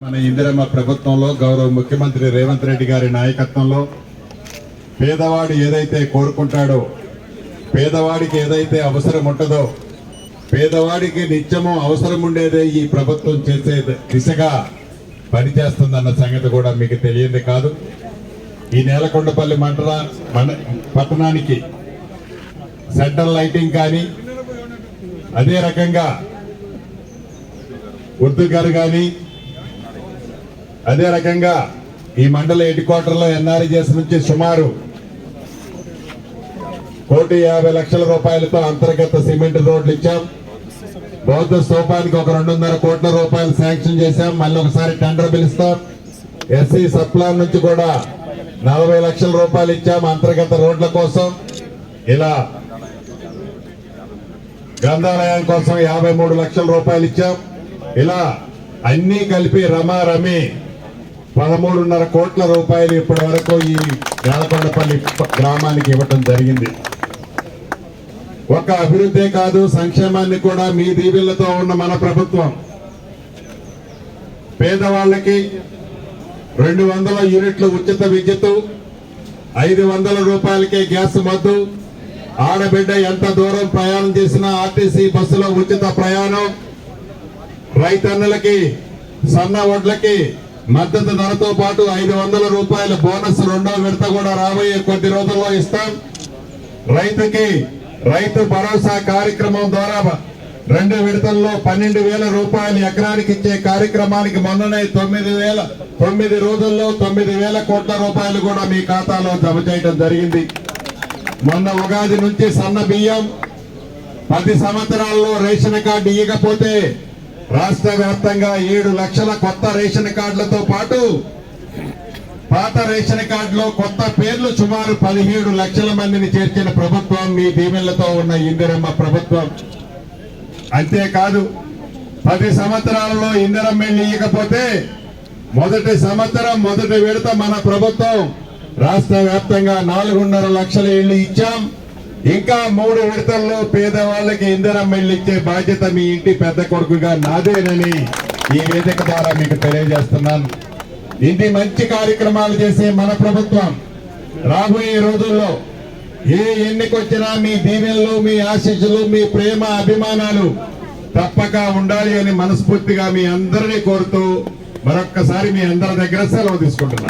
మన ఇందిరమ్మ ప్రభుత్వంలో గౌరవ ముఖ్యమంత్రి రేవంత్ రెడ్డి గారి నాయకత్వంలో పేదవాడు ఏదైతే కోరుకుంటాడో పేదవాడికి ఏదైతే అవసరం ఉంటుందో పేదవాడికి నిత్యము అవసరం ఉండేదే ఈ ప్రభుత్వం చేసే దిశగా పనిచేస్తుందన్న సంగతి కూడా మీకు తెలియంది కాదు. ఈ నేలకొండపల్లి మండల మన పట్టణానికి సెంట్రల్ లైటింగ్ కానీ అదే రకంగా ఉర్దూ గారు కానీ అదే రకంగా ఈ మండల హెడ్ క్వార్టర్లో ఎన్ఆర్జీఎస్ నుంచి సుమారు కోటి యాభై లక్షల రూపాయలతో అంతర్గత సిమెంట్ రోడ్లు ఇచ్చాం. బౌద్ధ స్థూపానికి ఒక రెండున్నర కోట్ల రూపాయలు శాంక్షన్ చేశాం. మళ్ళీ ఒకసారి టెండర్ పిలుస్తాం. ఎస్సీ సప్లాన్ నుంచి కూడా నలభై లక్షల రూపాయలు ఇచ్చాం అంతర్గత రోడ్ల కోసం. ఇలా గ్రంథాలయం కోసం యాభై మూడు లక్షల రూపాయలు ఇచ్చాం. ఇలా అన్నీ కలిపి రమా రమి పదమూడున్నర కోట్ల రూపాయలు ఇప్పటి వరకు ఈ నేలకొండపల్లి గ్రామానికి ఇవ్వటం జరిగింది. ఒక అభివృద్ధే కాదు సంక్షేమాన్ని కూడా మీ దీవెలతో ఉన్న మన ప్రభుత్వం. పేదవాళ్ళకి రెండు వందల యూనిట్ల ఉచిత విద్యుత్ ఐదు వందల రూపాయలకే గ్యాస్ మద్దు. ఆడబిడ్డ ఎంత దూరం ప్రయాణం చేసినా ఆర్టీసీ బస్సులో ఉచిత ప్రయాణం. రైతన్నులకి సన్న వడ్లకి మద్దతు ధరతో పాటు ఐదు వందల రూపాయల బోనస్ రెండో విడత కూడా రాబోయే కొద్ది రోజుల్లో ఇస్తాం. రైతుకి రైతు భరోసా కార్యక్రమం ద్వారా రెండు విడతల్లో పన్నెండు వేల రూపాయలు ఎకరానికి ఇచ్చే కార్యక్రమానికి మొన్ననే తొమ్మిది వేల తొమ్మిది రోజుల్లో తొమ్మిది వేల కోట్ల రూపాయలు కూడా మీ ఖాతాలో జమ చేయడం జరిగింది. మొన్న ఉగాది నుంచి సన్న బియ్యం పది సంవత్సరాల్లో రేషన్ కార్డు ఇవ్వకపోతే రాష్ట్ర వ్యాప్తంగా ఏడు లక్షల కొత్త రేషన్ కార్డులతో పాటు పాత రేషన్ కార్డులో కొత్త పేర్లు సుమారు పదిహేడు లక్షల మందిని చేర్చిన ప్రభుత్వం మీ దీవెనలతో ఉన్న ఇందిరమ్మ ప్రభుత్వం. అంతేకాదు పది సంవత్సరాలలో ఇందిరమ్మ ఇల్లు ఇవ్వకపోతే మొదటి సంవత్సరం మొదటి విడత మన ప్రభుత్వం. రాష్ట్ర వ్యాప్తంగా నాలుగున్నర లక్షల ఇళ్ళు ఇచ్చాం. ఇంకా మూడు విడతల్లో పేదవాళ్ళకి ఇందిరమ్మ వెళ్ళిచ్చే బాధ్యత మీ ఇంటి పెద్ద కొడుకుగా నాదేనని ఈ వేదిక ద్వారా మీకు తెలియజేస్తున్నాను. ఇన్ని మంచి కార్యక్రమాలు చేసే మన ప్రభుత్వం రాబోయే రోజుల్లో ఏ ఎన్నికొచ్చినా మీ దీవెనలు మీ ఆశీస్సులు మీ ప్రేమ అభిమానాలు తప్పక ఉండాలి అని మనస్ఫూర్తిగా మీ అందరినీ కోరుతూ మరొక్కసారి మీ అందరి దగ్గర సెలవు తీసుకుంటున్నాను.